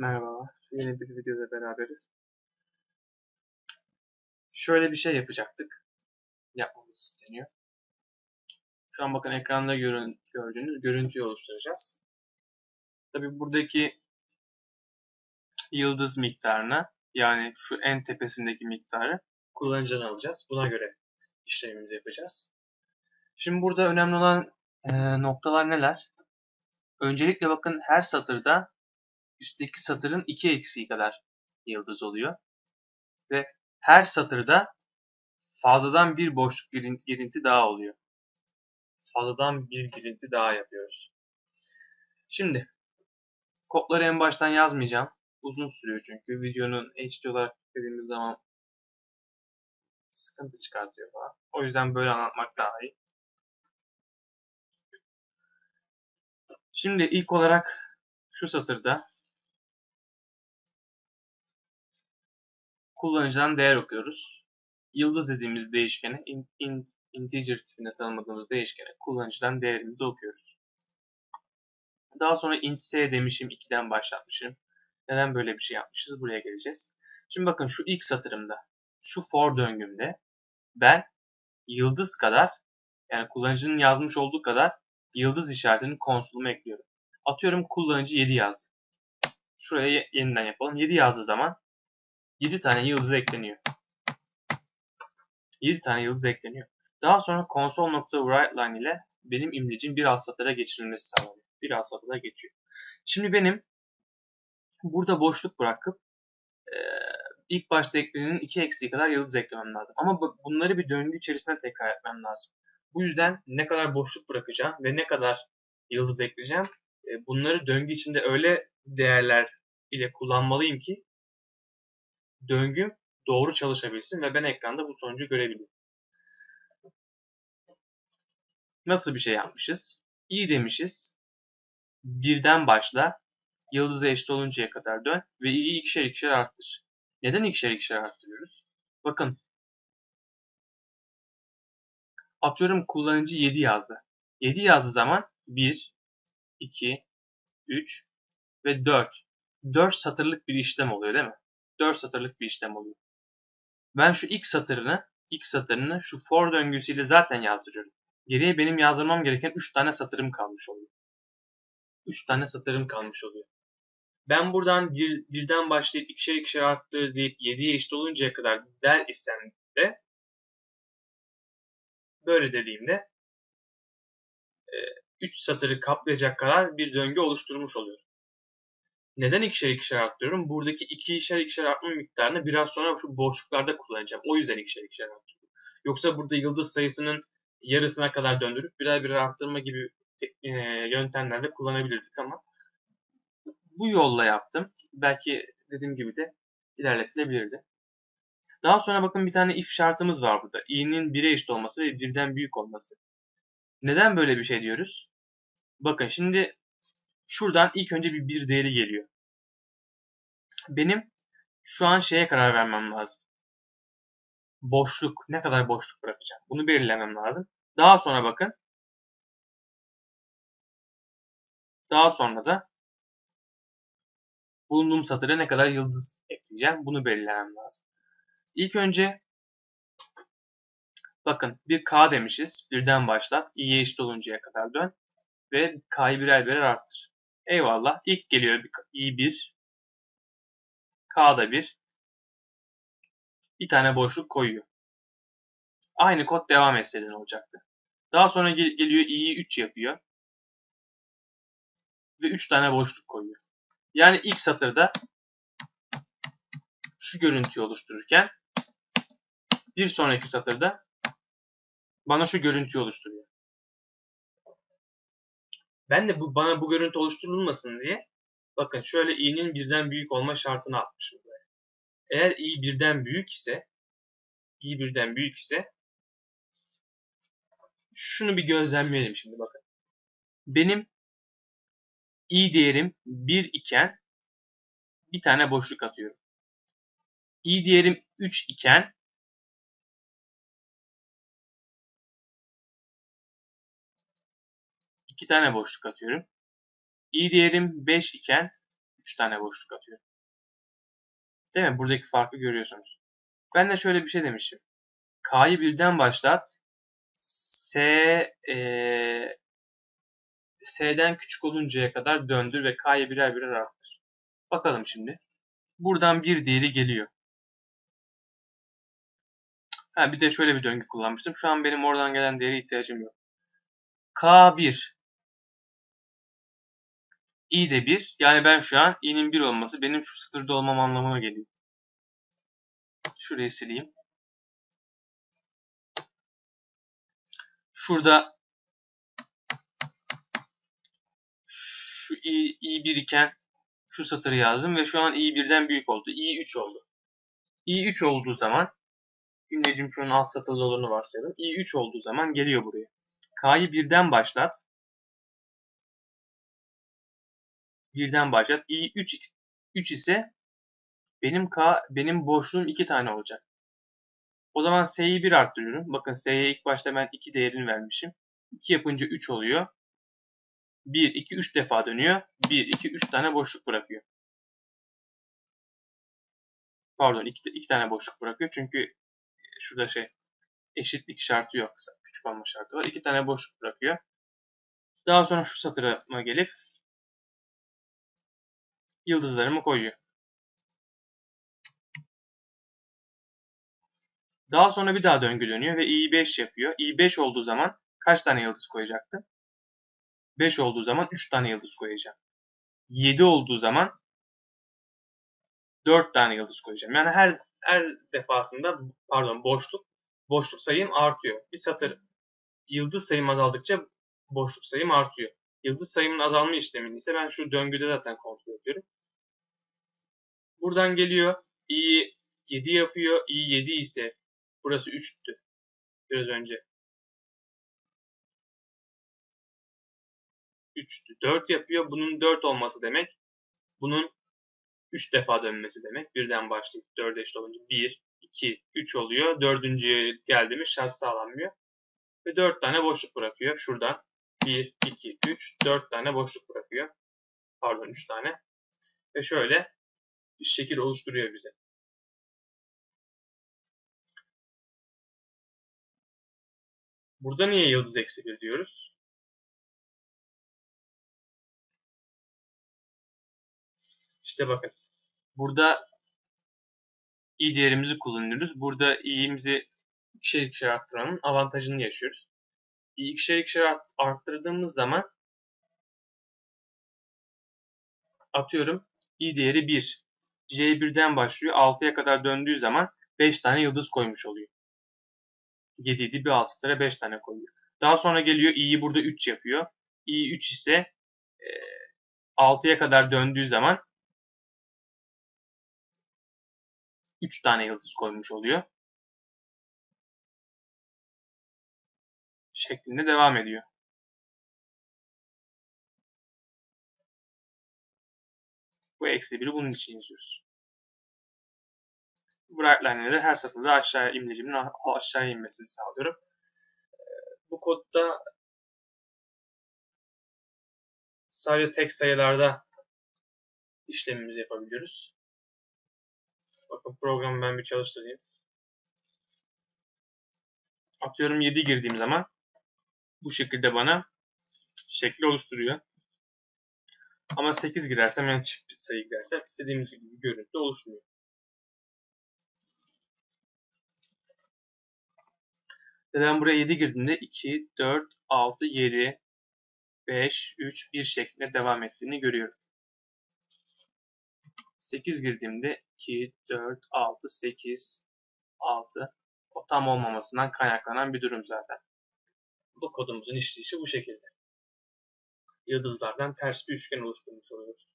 Merhaba, yeni bir videoda beraberiz. Şöyle bir şey yapacaktık. Yapmamız isteniyor. Şu an bakın ekranda görün, gördüğünüz görüntüyü oluşturacağız. Tabi buradaki yıldız miktarına yani şu en tepesindeki miktarı kullanıcıdan alacağız. Buna göre işlemimizi yapacağız. Şimdi burada önemli olan e, noktalar neler? Öncelikle bakın her satırda üstteki satırın iki eksiği kadar yıldız oluyor. Ve her satırda fazladan bir boşluk girinti daha oluyor. Fazladan bir girinti daha yapıyoruz. Şimdi kodları en baştan yazmayacağım. Uzun sürüyor çünkü videonun HD olarak yüklediğimiz zaman sıkıntı çıkartıyor falan. O yüzden böyle anlatmak daha iyi. Şimdi ilk olarak şu satırda kullanıcıdan değer okuyoruz. Yıldız dediğimiz değişkene, in, in, integer tipinde tanımladığımız değişkene kullanıcıdan değerimizi okuyoruz. Daha sonra int s demişim, 2'den başlatmışım. Neden böyle bir şey yapmışız? Buraya geleceğiz. Şimdi bakın şu ilk satırımda, şu for döngümde ben yıldız kadar, yani kullanıcının yazmış olduğu kadar yıldız işaretini konsoluma ekliyorum. Atıyorum kullanıcı 7 yazdı. Şuraya yeniden yapalım. 7 yazdığı zaman 7 tane yıldız ekleniyor. 7 tane yıldız ekleniyor. Daha sonra console.writeLine ile benim imlecin bir alt satıra geçirilmesi sağlanıyor. Bir alt satıra geçiyor. Şimdi benim burada boşluk bırakıp e, ilk başta eklenenin iki eksiği kadar yıldız eklemem lazım. Ama bunları bir döngü içerisinde tekrar etmem lazım. Bu yüzden ne kadar boşluk bırakacağım ve ne kadar yıldız ekleyeceğim e, bunları döngü içinde öyle değerler ile kullanmalıyım ki döngüm doğru çalışabilsin ve ben ekranda bu sonucu görebileyim. Nasıl bir şey yapmışız? İyi demişiz. Birden başla. Yıldızı eşit oluncaya kadar dön ve i'yi ikişer ikişer arttır. Neden ikişer ikişer arttırıyoruz? Bakın. Atıyorum kullanıcı 7 yazdı. 7 yazdığı zaman 1, 2, 3 ve 4. 4 satırlık bir işlem oluyor değil mi? 4 satırlık bir işlem oluyor. Ben şu ilk satırını, ilk satırını şu for döngüsüyle zaten yazdırıyorum. Geriye benim yazdırmam gereken 3 tane satırım kalmış oluyor. 3 tane satırım kalmış oluyor. Ben buradan bir, birden başlayıp ikişer ikişer arttır deyip 7'ye eşit oluncaya kadar der isem de böyle dediğimde 3 satırı kaplayacak kadar bir döngü oluşturmuş oluyorum. Neden ikişer ikişer arttırıyorum? Buradaki ikişer ikişer artma miktarını biraz sonra şu boşluklarda kullanacağım. O yüzden ikişer ikişer arttırıyorum. Yoksa burada yıldız sayısının yarısına kadar döndürüp birer birer arttırma gibi e, yöntemlerle kullanabilirdik ama bu yolla yaptım. Belki dediğim gibi de ilerletilebilirdi. Daha sonra bakın bir tane if şartımız var burada. i'nin 1'e eşit olması ve birden büyük olması. Neden böyle bir şey diyoruz? Bakın şimdi şuradan ilk önce bir bir değeri geliyor. Benim şu an şeye karar vermem lazım. Boşluk, ne kadar boşluk bırakacağım. Bunu belirlemem lazım. Daha sonra bakın. Daha sonra da bulunduğum satıra ne kadar yıldız ekleyeceğim. Bunu belirlemem lazım. İlk önce bakın bir k demişiz. Birden başlat. i'ye eşit oluncaya kadar dön. Ve k'yı birer birer arttır. Eyvallah. İlk geliyor i1. K'da 1. Bir tane boşluk koyuyor. Aynı kod devam etse olacaktı? Daha sonra gel geliyor i'yi 3 yapıyor. Ve 3 tane boşluk koyuyor. Yani ilk satırda şu görüntüyü oluştururken bir sonraki satırda bana şu görüntüyü oluşturuyor. Ben de bu bana bu görüntü oluşturulmasın diye bakın şöyle i'nin birden büyük olma şartını atmışım buraya. Eğer i birden büyük ise i birden büyük ise şunu bir gözlemleyelim şimdi bakın. Benim i değerim 1 iken bir tane boşluk atıyorum. i değerim 3 iken iki tane boşluk atıyorum. i değerim 5 iken 3 tane boşluk atıyor. Değil mi? Buradaki farkı görüyorsunuz. Ben de şöyle bir şey demişim. K'yı birden başlat. S e, S'den küçük oluncaya kadar döndür ve K'yı birer birer arttır. Bakalım şimdi. Buradan bir değeri geliyor. Ha, bir de şöyle bir döngü kullanmıştım. Şu an benim oradan gelen değere ihtiyacım yok. K1 i de 1. Yani ben şu an i'nin 1 olması benim şu satırda olmam anlamına geliyor. Şurayı sileyim. Şurada şu i, i1 iken şu satırı yazdım ve şu an i1'den büyük oldu. i3 oldu. i3 olduğu zaman cümlecim şunun alt satırlı olduğunu varsayalım. i3 olduğu zaman geliyor buraya. K'yı birden başlat. Birden başlat. i3 3 ise benim K benim boşluğum 2 tane olacak. O zaman S'yi 1 arttırıyorum. Bakın S'ye ilk başta ben 2 değerini vermişim. 2 yapınca 3 oluyor. 1, 2, 3 defa dönüyor. 1, 2, 3 tane boşluk bırakıyor. Pardon 2, 2 tane boşluk bırakıyor. Çünkü şurada şey eşitlik şartı yok. Küçük olma şartı var. 2 tane boşluk bırakıyor. Daha sonra şu satırıma gelip yıldızlarımı koyuyor. Daha sonra bir daha döngü dönüyor ve i5 yapıyor. i5 olduğu zaman kaç tane yıldız koyacaktım? 5 olduğu zaman 3 tane yıldız koyacağım. 7 olduğu zaman 4 tane yıldız koyacağım. Yani her her defasında pardon boşluk boşluk sayım artıyor. Bir satır yıldız sayım azaldıkça boşluk sayım artıyor. Yıldız sayımın azalma işlemini ise ben şu döngüde zaten kontrol ediyorum. Buradan geliyor. i 7 yapıyor. i 7 ise burası 3'tü. Biraz önce. 3'tü. 4 yapıyor. Bunun 4 olması demek. Bunun 3 defa dönmesi demek. Birden başlayıp 4'e eşit olunca 1, 2, 3 oluyor. Dördüncüye geldi mi şart sağlanmıyor. Ve 4 tane boşluk bırakıyor. Şuradan 1, 2, 3, 4 tane boşluk bırakıyor. Pardon 3 tane. Ve şöyle şekil oluşturuyor bize. Burada niye yıldız eksi 1 diyoruz? İşte bakın. Burada i değerimizi kullanıyoruz. Burada i'mizi ikişer ikişer arttıranın avantajını yaşıyoruz. i'yi ikişer ikişer arttırdığımız zaman atıyorum i değeri 1. J1'den başlıyor. 6'ya kadar döndüğü zaman 5 tane yıldız koymuş oluyor. 7 idi bir alt satıra 5 tane koyuyor. Daha sonra geliyor i'yi burada 3 yapıyor. i 3 ise e, 6'ya kadar döndüğü zaman 3 tane yıldız koymuş oluyor. Şeklinde devam ediyor. Bu eksi 1'i bunun için yazıyoruz. Bu Brightline'de her satırda aşağıya imlecimin aşağıya inmesini sağlıyorum. Bu kodda sadece tek sayılarda işlemimizi yapabiliyoruz. Bakın programı ben bir çalıştırayım. Atıyorum 7 girdiğim zaman bu şekilde bana şekli oluşturuyor. Ama 8 girersem yani çift sayı girersem istediğimiz gibi bir görüntü oluşmuyor. Ve ben buraya 7 girdiğimde 2, 4, 6, 7, 5, 3, 1 şeklinde devam ettiğini görüyorum. 8 girdiğimde 2, 4, 6, 8, 6 o tam olmamasından kaynaklanan bir durum zaten. Bu kodumuzun işleyişi bu şekilde. Yıldızlardan ters bir üçgen oluşturmuş oluyoruz.